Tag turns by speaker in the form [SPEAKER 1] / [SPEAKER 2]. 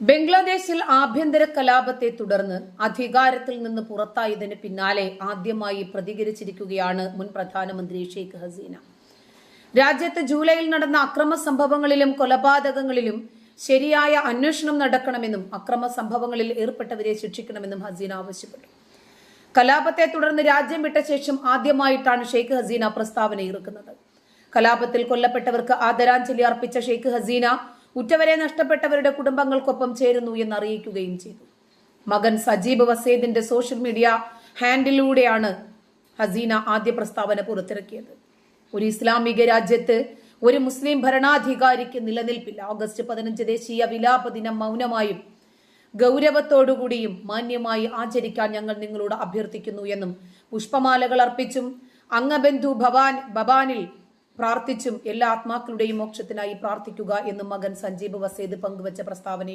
[SPEAKER 1] ബംഗ്ലാദേശിൽ ആഭ്യന്തര കലാപത്തെ തുടർന്ന് അധികാരത്തിൽ നിന്ന് പുറത്തായതിന് പിന്നാലെ ആദ്യമായി പ്രതികരിച്ചിരിക്കുകയാണ് മുൻ പ്രധാനമന്ത്രി ഷെയ്ഖ് ഹസീന. രാജ്യത്ത് ജൂലൈയിൽ നടന്ന അക്രമ സംഭവങ്ങളിലും കൊലപാതകങ്ങളിലും ശരിയായ അന്വേഷണം നടക്കണമെന്നും അക്രമ സംഭവങ്ങളിൽ ഏർപ്പെട്ടവരെ ശിക്ഷിക്കണമെന്നും ഹസീന ആവശ്യപ്പെട്ടു. കലാപത്തെ തുടർന്ന് രാജ്യം വിട്ട ശേഷം ആദ്യമായിട്ടാണ് ഷെയ്ഖ് ഹസീന പ്രസ്താവന ഇറക്കുന്നത്. കലാപത്തിൽ കൊല്ലപ്പെട്ടവർക്ക് ആദരാഞ്ജലി അർപ്പിച്ച ഷെയ്ഖ് ഹസീന ഉറ്റവരെ നഷ്ടപ്പെട്ടവരുടെ കുടുംബങ്ങൾക്കൊപ്പം ചേരുന്നു എന്ന് അറിയിക്കുകയും ചെയ്തു. മകൻ സജീബ് വസേദിന്റെ സോഷ്യൽ മീഡിയ ഹാൻഡിലൂടെയാണ് ഹസീന ആദ്യ പ്രസ്താവന പുറത്തിറക്കിയത്. ഒരു ഇസ്ലാമിക രാജ്യത്ത് ഒരു മുസ്ലിം ഭരണാധികാരിക്ക് നിലനിൽപ്പില്ല. ഓഗസ്റ്റ് പതിനഞ്ച് ദേശീയ വിലാപ ദിനം മൗനമായും ഗൗരവത്തോടുകൂടിയും മാന്യമായി ആചരിക്കാൻ ഞങ്ങൾ നിങ്ങളോട് അഭ്യർത്ഥിക്കുന്നു എന്നും പുഷ്പമാലകൾ അർപ്പിച്ചും അംഗബന്ധു ഭവാൻ ഭവാനിൽ പ്രാർത്ഥിച്ചും എല്ലാ ആത്മാക്കളുടെയും മോക്ഷത്തിനായി പ്രാർത്ഥിക്കുക എന്നും മകൻ സഞ്ജീവ് വസേദ് പങ്കുവച്ച പ്രസ്താവനയിൽ